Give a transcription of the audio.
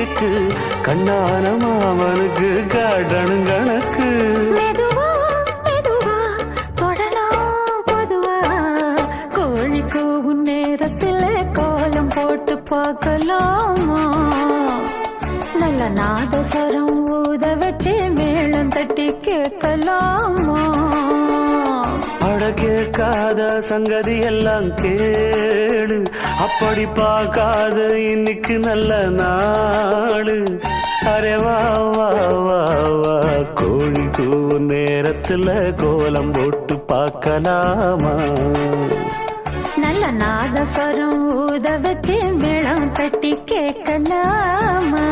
கண்ணிக்கு கண்ணான மாமனுக்கு காடணுங்கணக்கு பார்க்கலாமா? நல்ல நாதஸ்வரம் ஊத வச்சு மேளம் தட்டி கேட்கலாமா? அட கேட்காத சங்கதி எல்லாம் கே நாடு அப்படி பார்க்காத இன்னைக்கு நல்ல நாடு அரே வா வா வா வா. கோழி கூவு நேரத்துல கோலம் போட்டு பார்க்கலாமா? நல்ல நாதஸ்வரம் ஊத வச்சு மேளம் தட்டி கேட்கலாமா?